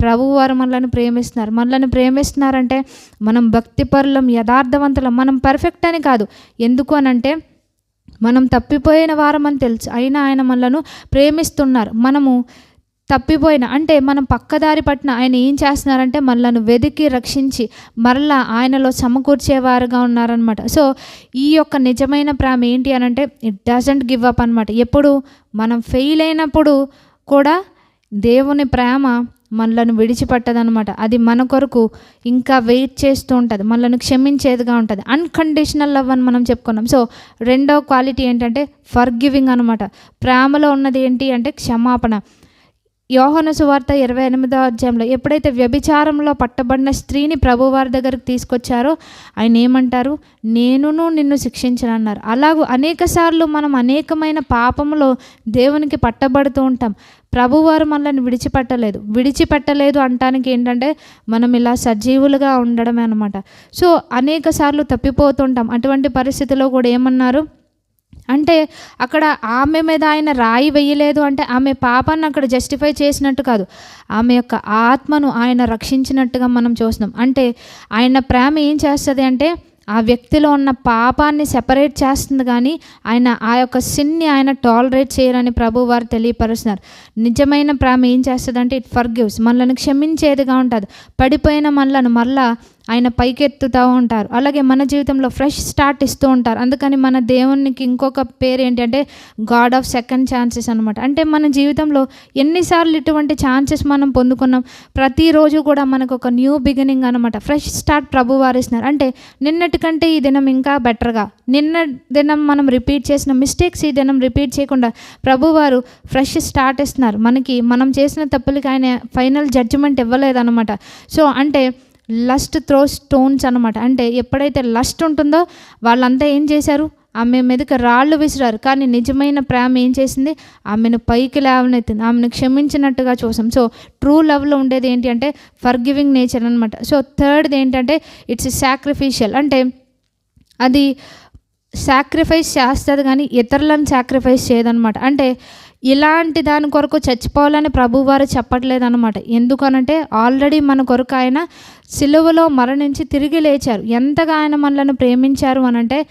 ప్రభు వారు మనల్ని ప్రేమిస్తున్నారు. మనల్ని ప్రేమిస్తున్నారంటే మనం భక్తిపరులం యథార్థవంతులం మనం పర్ఫెక్ట్ అని కాదు. ఎందుకు అనంటే మనం తప్పిపోయిన వారమని తెలుసు. అయినా ఆయన మనలను ప్రేమిస్తున్నారు. మనము తప్పిపోయిన అంటే మనం పక్కదారి పట్టిన ఆయన ఏం చేస్తున్నారంటే మనలను వెతికి రక్షించి మరలా ఆయనలో సమకూర్చేవారుగా ఉన్నారనమాట సో ఈ యొక్క నిజమైన ప్రేమ ఏంటి అని అంటే ఇట్ డజంట్ గివ్ అప్ అనమాట ఎప్పుడు మనం ఫెయిల్ అయినప్పుడు కూడా దేవుని ప్రేమ మనలను విడిచిపెట్టదనమాట అది మన కొరకు ఇంకా వెయిట్ చేస్తూ ఉంటుంది. మనలను క్షమించేదిగా ఉంటుంది. అన్కండిషనల్ లవ్ అని మనం చెప్పుకున్నాం. సో రెండో క్వాలిటీ ఏంటంటే ఫర్ గివింగ్ అనమాట ప్రేమలో ఉన్నది ఏంటి అంటే క్షమాపణ. యోహన సువార్త ఇరవై ఎనిమిదో అధ్యాయంలో ఎప్పుడైతే వ్యభిచారంలో పట్టబడిన స్త్రీని ప్రభువారి దగ్గరికి తీసుకొచ్చారో ఆయన ఏమంటారు? నేనును నిన్ను శిక్షించనన్నారు. అలాగూ అనేక సార్లు మనం అనేకమైన పాపములో దేవునికి పట్టబడుతూ ఉంటాం. ప్రభువారు మనల్ని విడిచిపెట్టలేదు. విడిచిపెట్టలేదు అంటానికి ఏంటంటే మనం ఇలా సజీవులుగా ఉండడమే అనమాట సో అనేక సార్లు తప్పిపోతుంటాం. అటువంటి పరిస్థితిలో కూడా ఏమన్నారు? అంటే అక్కడ ఆమె మీద ఆయన రాయి వేయలేదు అంటే ఆమె పాపాన్ని అక్కడ జస్టిఫై చేసినట్టు కాదు. ఆమె యొక్క ఆత్మను ఆయన రక్షించినట్టుగా మనం చూస్తున్నాం. అంటే ఆయన ప్రేమ ఏం చేస్తుంది అంటే ఆ వ్యక్తిలో ఉన్న పాపాన్ని సెపరేట్ చేస్తుంది కానీ ఆయన ఆ యొక్క సిన్ని ఆయన టాలరేట్ చేయరని ప్రభు వారు తెలియపరుస్తున్నారు. నిజమైన ప్రేమ ఏం చేస్తుంది ఇట్ ఫర్ గివ్స్ మనల్ని క్షమించేదిగా ఉంటుంది. పడిపోయిన మనలను మళ్ళా ఆయన పైకెత్తుతూ ఉంటారు. అలాగే మన జీవితంలో ఫ్రెష్ స్టార్ట్ ఇస్తూ ఉంటారు. అందుకని మన దేవునికి ఇంకొక పేరు ఏంటంటే గాడ్ ఆఫ్ సెకండ్ ఛాన్సెస్ అనమాట అంటే మన జీవితంలో ఎన్నిసార్లు ఇటువంటి ఛాన్సెస్ మనం పొందుకున్నాం? ప్రతిరోజు కూడా మనకు ఒక న్యూ బిగినింగ్ అనమాట ఫ్రెష్ స్టార్ట్ ప్రభు వారిస్తున్నారు అంటే నిన్నటి కంటే ఈ దినం ఇంకా బెటర్గా నిన్న దినం మనం రిపీట్ చేసిన మిస్టేక్స్ ఈ దినం రిపీట్ చేయకుండా ప్రభువారు ఫ్రెష్ స్టార్ట్ ఇస్తున్నారు. మనకి మనం చేసిన తప్పులకి ఆయన ఫైనల్ జడ్జిమెంట్ ఇవ్వలేదన్నమాట. సో అంటే లస్ట్ త్రో స్టోన్స్ అనమాట అంటే ఎప్పుడైతే లస్ట్ ఉంటుందో వాళ్ళంతా ఏం చేశారు? ఆమె మీదకి రాళ్ళు విసిరారు. కానీ నిజమైన ప్రేమ ఏం చేసింది? ఆమెను పైకి లేవనెత్తింది. ఆమెను క్షమించినట్టుగా చూసాం. సో ట్రూ లవ్లో ఉండేది ఏంటి అంటే ఫర్ గివింగ్ నేచర్ అనమాట సో థర్డ్ది ఏంటంటే ఇట్స్ సాక్రిఫిషియల్ అంటే అది సాక్రిఫైస్ చేస్తుంది కానీ ఇతరులను సాక్రిఫైస్ చేయదనమాట అంటే ఇలాంటి దాని కొరకు చచ్చిపోవాలని ప్రభువారు చెప్పట్లేదన్నమాట. ఎందుకనంటే ఆల్రెడీ మన కొరకు ఆయన సిలువలో మరణించి తిరిగి లేచారు. ఎంతగా ఆయన మనలను ప్రేమించారు అనంటే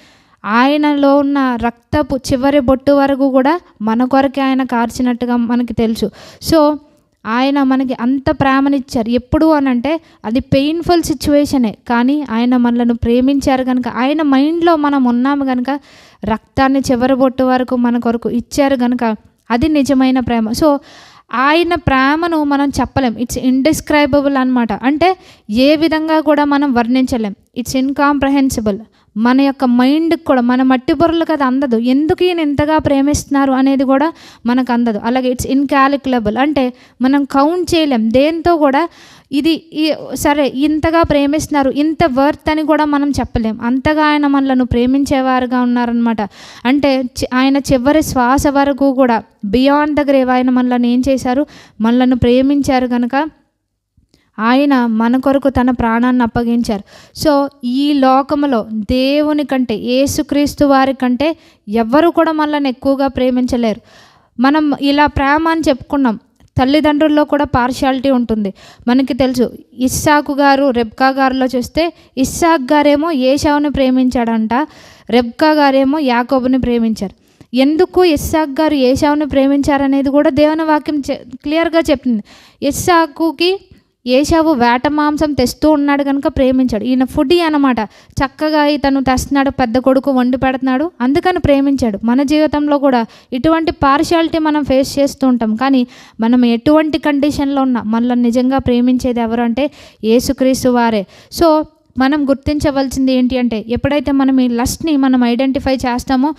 ఆయనలో ఉన్న రక్తపు చివరి బొట్టు వరకు కూడా మన కొరకే ఆయన కార్చినట్టుగా మనకి తెలుసు. సో ఆయన మనకి అంత ప్రేమనిచ్చారు. ఎప్పుడు అని అంటే అది పెయిన్ఫుల్ సిచ్యువేషనే కానీ ఆయన మనలను ప్రేమించారు కనుక ఆయన మైండ్లో మనం ఉన్నాము కనుక రక్తాన్ని చివరబొట్టు వరకు మన కొరకు ఇచ్చారు కనుక అది నిజమైన ప్రేమ. సో ఆయన ప్రేమను మనం చెప్పలేం. ఇట్స్ ఇండిస్క్రైబుల్ అనమాట అంటే ఏ విధంగా కూడా మనం వర్ణించలేం. ఇట్స్ ఇన్కాంప్రహెన్సిబుల్ మన యొక్క మైండ్కి కూడా మన మట్టి బుర్రలకు అది అందదు. ఎందుకు ఈయన ఎంతగా ప్రేమిస్తున్నారు అనేది కూడా మనకు అందదు. అలాగే ఇట్స్ ఇన్కాలిక్యులబుల్ అంటే మనం కౌంట్ చేయలేం. దేంతో కూడా ఇది ఈ- సరే ఇంతగా ప్రేమిస్తున్నారు ఇంత వర్త్ అని కూడా మనం చెప్పలేం. అంతగా ఆయన మనలను ప్రేమించేవారుగా ఉన్నారనమాట అంటే చి- ఆయన చివరి శ్వాస వరకు కూడా బియాండ్ ద గ్రేవ్ ఆయన మనల్ని ఏం చేశారు? మనలను ప్రేమించారు కనుక ఆయన మన కొరకు తన ప్రాణాన్ని అప్పగించారు. సో ఈ లోకములో దేవుని కంటే యేసుక్రీస్తు వారి కంటే ఎవరు కూడా మనల్ని ఎక్కువగా ప్రేమించలేరు. మనం ఇలా ప్రేమ అని చెప్పుకున్నాం. తల్లిదండ్రుల్లో కూడా పార్షాలిటీ ఉంటుంది. మనకి తెలుసు ఇస్సాకు గారు రెబ్కా గారిలో చూస్తే ఇస్సాక్ గారేమో ఏషావుని ప్రేమించాడంట రెబ్కా గారేమో యాకోబుని ప్రేమించారు. ఎందుకు ఇస్సాక్ గారు ఏషావుని ప్రేమించారనేది కూడా దేవుని వాక్యం చె- క్లియర్గా చెప్తుంది. ఇస్సాకుకి ఏషావు వేట మాంసం తెస్తూ ఉన్నాడు కనుక ప్రేమించాడు. ఈయన ఫుడీ అనమాట. చక్కగా ఇతను తెస్తున్నాడు పెద్ద కొడుకు వండి పెడుతున్నాడు అందుకని ప్రేమించాడు. మన జీవితంలో కూడా ఇటువంటి పార్షాలిటీ మనం ఫేస్ చేస్తూ ఉంటాం. కానీ మనం ఎటువంటి కండిషన్లో ఉన్నా మనల్ని నిజంగా ప్రేమించేది ఎవరు అంటే యేసుక్రీస్తు వారే. సో మనం గుర్తించవలసింది ఏంటి అంటే ఎప్పుడైతే మనం ఈ లస్ట్ని మనం ఐడెంటిఫై చేస్తామో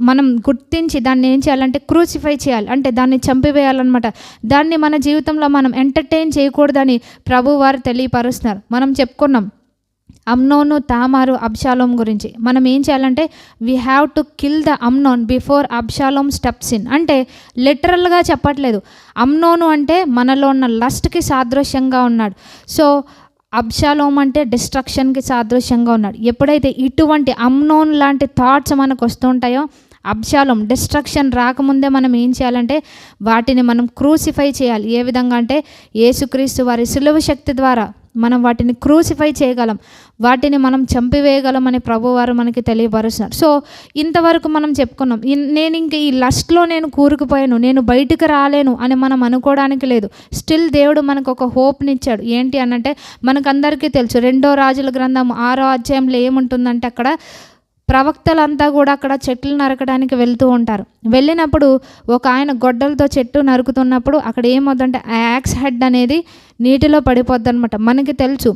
మనం గుర్తించి దాన్ని ఏం చేయాలంటే క్రూసిఫై చేయాలి. అంటే దాన్ని చంపివేయాలన్నమాట. దాన్ని మన జీవితంలో మనం ఎంటర్టైన్ చేయకూడదని ప్రభు వారు తెలియపరుస్తున్నారు. మనం చెప్పుకున్నాం అమ్నోను తామారు అబ్షాలోం గురించి. మనం ఏం చేయాలంటే we have to kill the Amnon before Absalom steps in అంటే లిటరల్గా చెప్పట్లేదు. అమ్నోను అంటే మనలో ఉన్న లస్ట్కి సాదృశ్యంగా ఉన్నాడు. సో అబ్షాలోం అంటే డిస్ట్రక్షన్కి సాదృశ్యంగా ఉన్నాడు. ఎప్పుడైతే ఇటువంటి అమ్నోన్ లాంటి థాట్స్ మనకు వస్తుంటాయో అబ్షాలం డిస్ట్రక్షన్ రాకముందే మనం ఏం చేయాలంటే వాటిని మనం క్రూసిఫై చేయాలి. ఏ విధంగా అంటే యేసుక్రీస్తు వారి సులువ శక్తి ద్వారా మనం వాటిని క్రూసిఫై చేయగలం. వాటిని మనం చంపివేయగలం అని ప్రభువారు మనకి తెలియపరుస్తున్నారు. సో ఇంతవరకు మనం చెప్పుకున్నాం. ఇన్- నేను ఇంక ఈ లస్ట్లో నేను కూరుకుపోయాను. నేను బయటికి రాలేను అని మనం అనుకోవడానికి లేదు. స్టిల్ దేవుడు మనకు ఒక హోప్నిచ్చాడు ఏంటి అనంటే మనకందరికీ తెలుసు. రెండో రాజుల గ్రంథం ఆరో అధ్యాయంలో ఏముంటుందంటే అక్కడ ప్రవక్తలంతా కూడా అక్కడ చెట్లు నరకడానికి వెళ్తూ ఉంటారు. వెళ్ళినప్పుడు ఒక ఆయన గొడ్డలతో చెట్టు నరుకుతున్నప్పుడు అక్కడ ఏమవుతుందంటే ఆ యాక్స్ హెడ్ అనేది నీటిలో పడిపోద్ది అనమాట మనకి తెలుసు.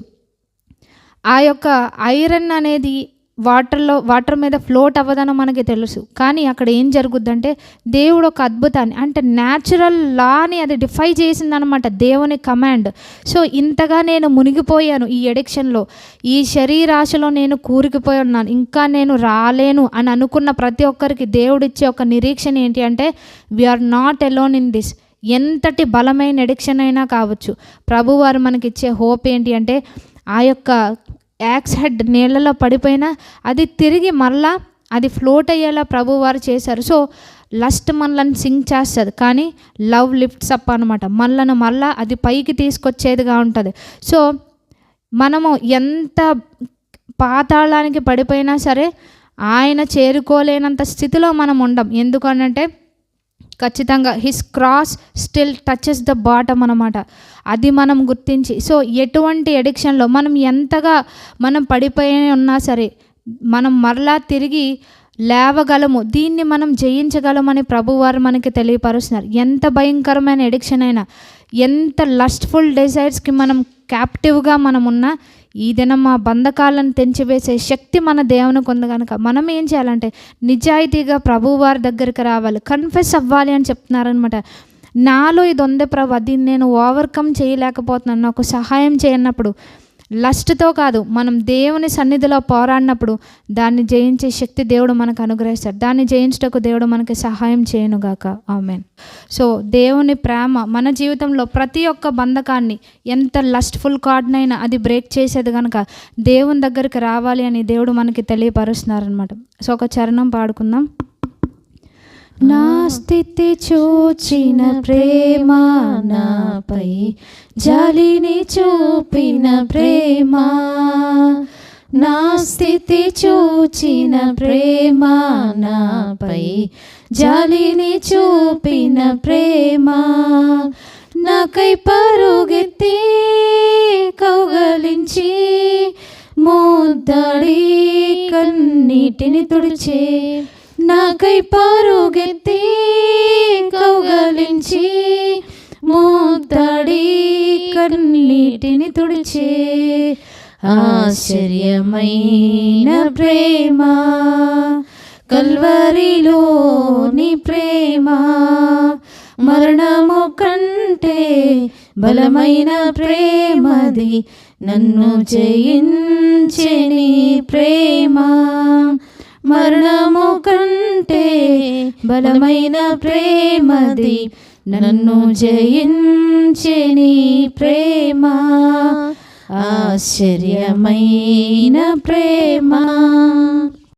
ఆ యొక్క ఐరన్ అనేది వాటర్లో వాటర్ మీద ఫ్లోట్ అవ్వదని మనకి తెలుసు. కానీ అక్కడ ఏం జరుగుద్దంటే దేవుడు ఒక అద్భుతాన్ని అంటే న్యాచురల్ లాని అది డిఫై చేసిందనమాట దేవుని కమాండ్ సో ఇంతగా నేను మునిగిపోయాను ఈ ఎడిక్షన్లో ఈ శరీరాశలో నేను కూరికిపోయి ఉన్నాను. ఇంకా నేను రాలేను అని అనుకున్న ప్రతి ఒక్కరికి దేవుడిచ్చే ఒక నిరీక్షణ ఏంటి అంటే we are not alone in this ఎంతటి బలమైన ఎడిక్షన్ అయినా కావచ్చు. ప్రభువారు మనకి ఇచ్చే హోప్ ఏంటి అంటే ఆ యొక్క యాక్స్ హెడ్ నీళ్ళలో పడిపోయినా అది తిరిగి మరలా అది ఫ్లోట్ అయ్యేలా ప్రభువారు చేశారు. సో లస్ట్ మనలను సింక్ చేస్తుంది. కానీ లవ్ లిఫ్ట్స్ అప్ అనమాట మనలను మళ్ళా అది పైకి తీసుకొచ్చేదిగా ఉంటుంది. సో మనము ఎంత పాతాళానికి పడిపోయినా సరే ఆయన చేరుకోలేనంత స్థితిలో మనం ఉండం. ఎందుకనంటే ఖచ్చితంగా his cross still touches the bottom అనమాట అది మనం గుర్తించి సో ఎటువంటి ఎడిక్షన్లో మనం ఎంతగా మనం పడిపోయి ఉన్నా సరే మనం మరలా తిరిగి లేవగలము దీన్ని మనం జయించగలమని ప్రభువారు మనకి తెలియపరుస్తున్నారు. ఎంత భయంకరమైన ఎడిక్షన్ అయినా ఎంత లస్ట్ఫుల్ డిజైర్స్కి మనం క్యాప్టివ్గా మనం ఉన్నా ఈ దినం మా బంధకాలను తెంచివేసే శక్తి మన దేవునికి ఉంది కనుక మనం ఏం చేయాలంటే నిజాయితీగా ప్రభువారి దగ్గరికి రావాలి. కన్ఫెస్ అవ్వాలి అని చెప్తున్నారనమాట నాలో ఇది ఉంది ప్రభు దీన్ని నేను ఓవర్కమ్ చేయలేకపోతున్నాను. నాకు సహాయం చేయనప్పుడు లస్ట్తో కాదు మనం దేవుని సన్నిధిలో పోరాడినప్పుడు దాన్ని జయించే శక్తి దేవుడు మనకు అనుగ్రహిస్తాడు. దాన్ని జయించటకు దేవుడు మనకి సహాయం చేయనుగాక. ఆమెన్. సో దేవుని ప్రేమ మన జీవితంలో ప్రతి ఒక్క బంధకాన్ని ఎంత లస్ట్ఫుల్ కార్డ్నైనా అది బ్రేక్ చేసేది కనుక దేవుని దగ్గరికి రావాలి అని దేవుడు మనకి తెలియపరుస్తున్నారనమాట సో ఒక చరణం పాడుకుందాం. నా స్థితి చూచిన ప్రేమ నాపై జాలిని చూపిన ప్రేమ. నా స్థితి చూచిన ప్రేమ నాపై జాలిని చూపిన ప్రేమ. నాకై పరుగెత్తి కౌగలించి ముద్దడి కన్నీటిని తుడిచే నాకై పరుగెత్తి కౌగలించి ముద్దడి కన్నీటిని తుడిచే ఆశ్చర్యమైన ప్రేమ కల్వరిలోని ప్రేమ మరణము కంటే బలమైన ప్రేమది నన్ను జయించెని ప్రేమ. మరణము కంటే బలమైన ప్రేమది నన్ను జయించెని ప్రేమ ఆశ్చర్యమైన ప్రేమ.